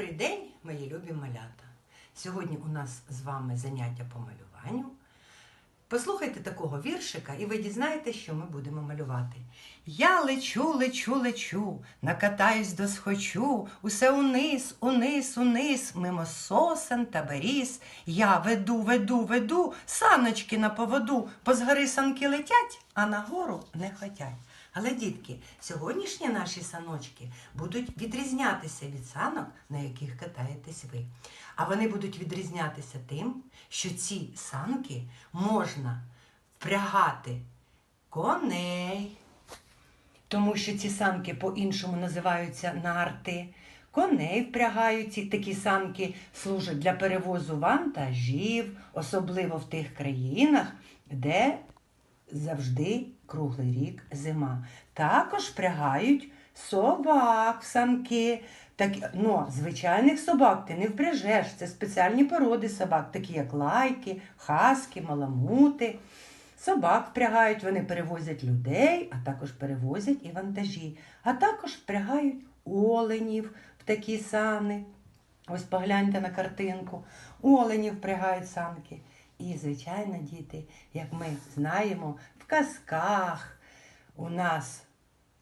Добрий день, мої любі малята! Сьогодні у нас з вами заняття по малюванню. Послухайте такого віршика, і ви дізнаєтесь, що ми будемо малювати. Я лечу, лечу, лечу, накатаюсь до схочу, усе униз, униз, униз, мимо сосен та беріз. Я веду, веду, веду, саночки на поводу, бо з санки летять, а нагору не хотять. Але, дітки, сьогоднішні наші саночки будуть відрізнятися від санок, на яких катаєтесь ви. А вони будуть відрізнятися тим, що ці санки можна впрягати коней, тому що ці санки по-іншому називаються нарти. Коней впрягають ці такі санки служать для перевозу вантажів, особливо в тих країнах, де завжди круглий рік зима. Також впрягають собак в санки. Так, ну, звичайних собак ти не впряжеш. Це спеціальні породи собак, такі як лайки, хаски, маламути. Собак впрягають, вони перевозять людей, а також перевозять і вантажі. А також впрягають оленів в такі сани. Ось погляньте на картинку. Оленів впрягають санки. І, звичайно, діти, як ми знаємо, в казках у нас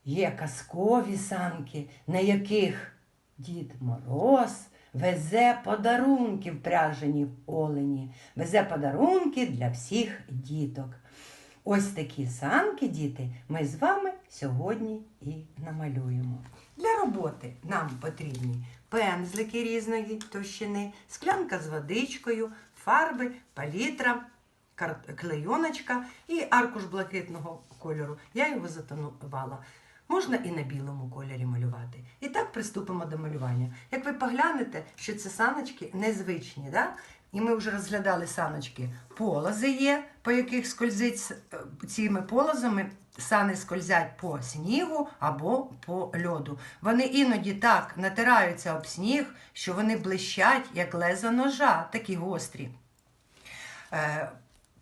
є казкові санки, на яких Дід Мороз везе подарунки впряжені в олені, везе подарунки для всіх діток. Ось такі санки, діти, ми з вами сьогодні і намалюємо. Для роботи нам потрібні пензлики різної товщини, склянка з водичкою, фарби, палітра, клейоночка і аркуш блакитного кольору. Я його затонувала. Можна і на білому кольорі малювати. І так приступимо до малювання. Як ви поглянете, що ці саночки незвичні, да? І ми вже розглядали саночки. Полози є, по яких скользить е, цими полозами сани скользять по снігу або по льоду. Вони іноді так натираються об сніг, що вони блищать, як леза ножа, такі гострі.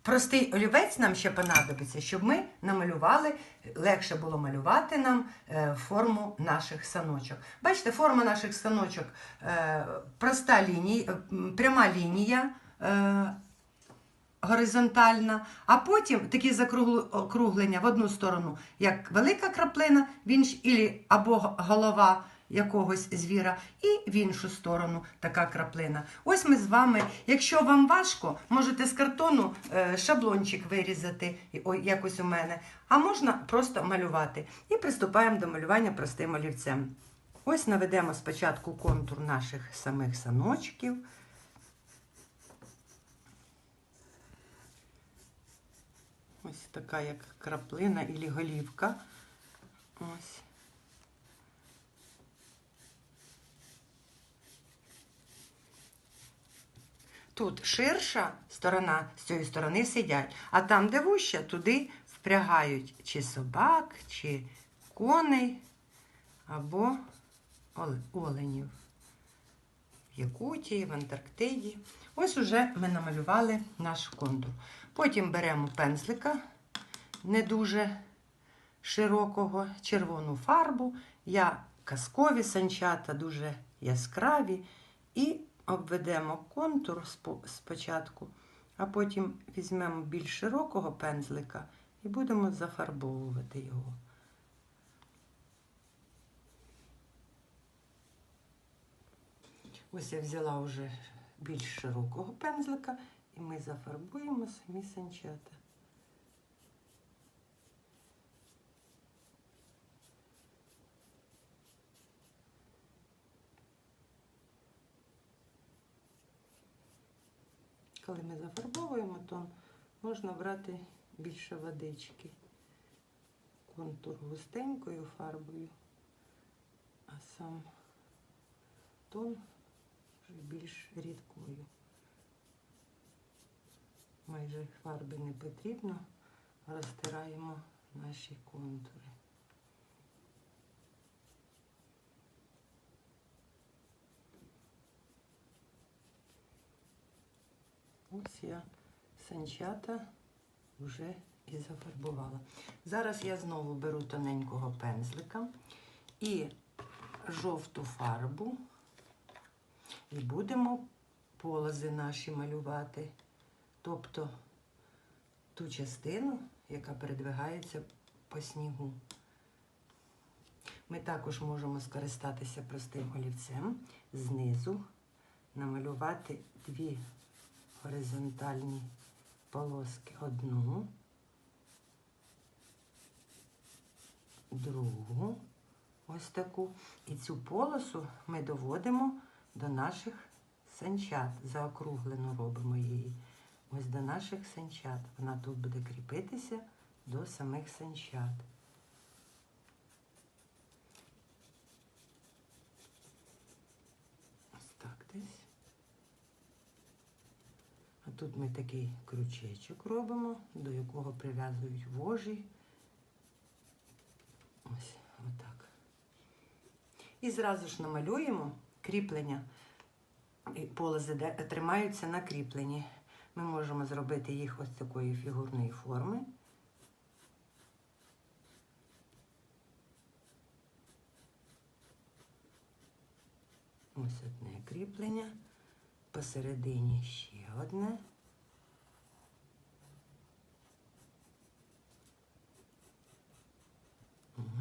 Простий олівець нам ще понадобиться, щоб ми намалювали, легше було малювати нам е, форму наших саночок. Бачите, форма наших саночок е, проста лінія, е, пряма лінія. Горизонтальна, а потім такі закруглення в одну сторону, як велика краплина, або голова якогось звіра, і в іншу сторону така краплина. Ось ми з вами, якщо вам важко, можете з картону е, шаблончик вирізати, якось у мене, а можна просто малювати. І приступаємо до малювання простим олівцем. Ось наведемо спочатку контур наших самих саночків. Ось така як краплина і голівка. Ось. Тут ширша сторона, з цієї сторони сидять, а там, де вуща, туди впрягають чи собак, чи коней або оленів. В Якутії, в Антарктиді. Ось уже ми намалювали наш контур. Потім беремо пензлика не дуже широкого, червону фарбу. Я казкові санчата, дуже яскраві. І обведемо контур спочатку, а потім візьмемо більш широкого пензлика і будемо зафарбовувати його. Ось я взяла вже більш широкого пензлика, і ми зафарбуємо самі санчата. Коли ми зафарбовуємо, то можна брати більше водички. Контур густенькою фарбою, а сам тон вже більш рідкою. Майже фарби не потрібно, розтираємо наші контури. Ось я санчата вже і зафарбувала. Зараз я знову беру тоненького пензлика і жовту фарбу і будемо полози наші малювати. Тобто ту частину, яка передвигається по снігу. Ми також можемо скористатися простим олівцем, знизу намалювати дві горизонтальні полоски. Одну, другу, ось таку. І цю полосу ми доводимо до наших санчат. Заокруглену робимо її. Ось до наших санчат. Вона тут буде кріпитися до самих санчат. Ось так десь. А тут ми такий крючечок робимо, до якого прив'язують вожі. Ось отак. І зразу ж намалюємо кріплення. Де- тримаються на кріпленні. Ми можемо зробити їх ось такої фігурної форми. Ось одне кріплення. Посередині ще одне.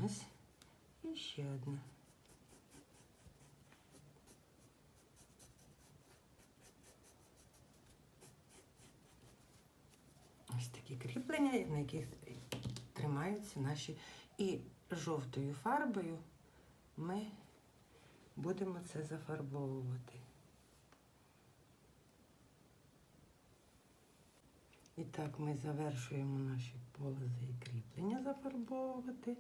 Ось. І ще одне. Ось такі кріплення, на яких тримаються наші. І жовтою фарбою ми будемо це зафарбовувати. І так ми завершуємо наші полози і кріплення зафарбовувати.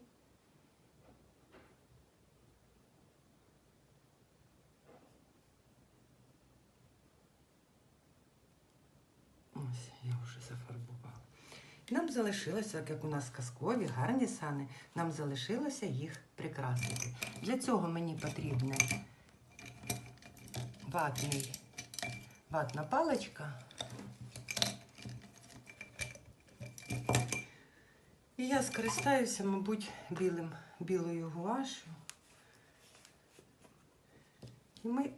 Ось, я вже зафарбувала. Нам залишилося, як у нас казкові, гарні сани, нам залишилося їх прикрасити. Для цього мені потрібна ватна паличка. І я скористаюся, мабуть, білим, білою гуашю. І ми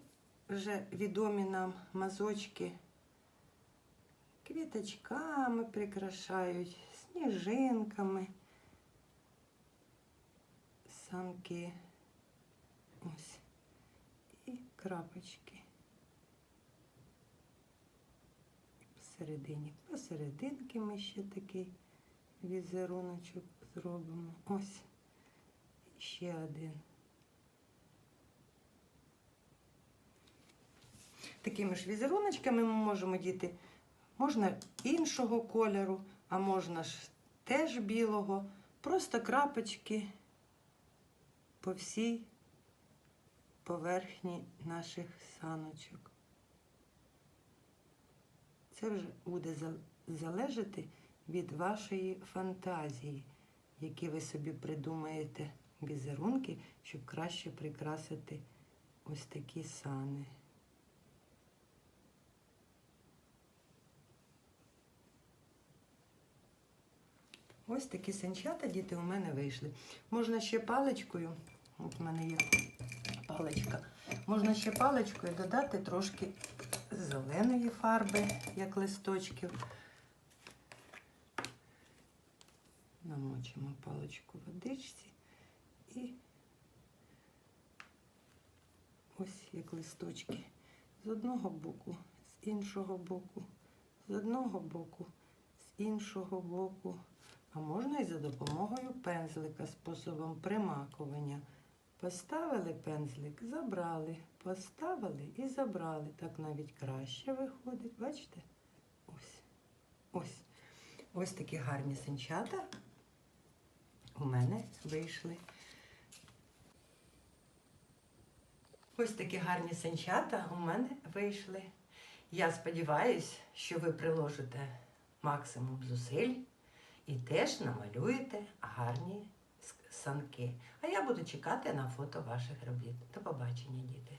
вже відомі нам мазочки квіточками прикрашають, сніжинками. Санки. Ось. І крапочки. Посередині. Посерединки ми ще такий візеруночок зробимо. Ось. Ще один. Такими ж візеруночками ми можемо діти. Можна іншого кольору, а можна ж теж білого. Просто крапочки по всій поверхні наших саночок. Це вже буде залежати від вашої фантазії, які ви собі придумаєте візерунки, щоб краще прикрасити ось такі сани. Ось такі санчата діти у мене вийшли. Можна ще паличкою, от в мене є паличка, можна ще паличкою додати трошки зеленої фарби, як листочків. Намочимо паличку в водичці і ось як листочки. З одного боку, з іншого боку, з одного боку, з іншого боку. А можна і за допомогою пензлика способом примакування. Поставили пензлик, забрали, поставили і забрали. Так навіть краще виходить. Бачите? Ось. Ось. Ось такі гарні синчата у мене вийшли. Ось такі гарні санчата у мене вийшли. Я сподіваюся, що ви приложите максимум зусиль і теж намалюєте гарні санки. А я буду чекати на фото ваших робіт. До побачення, діти!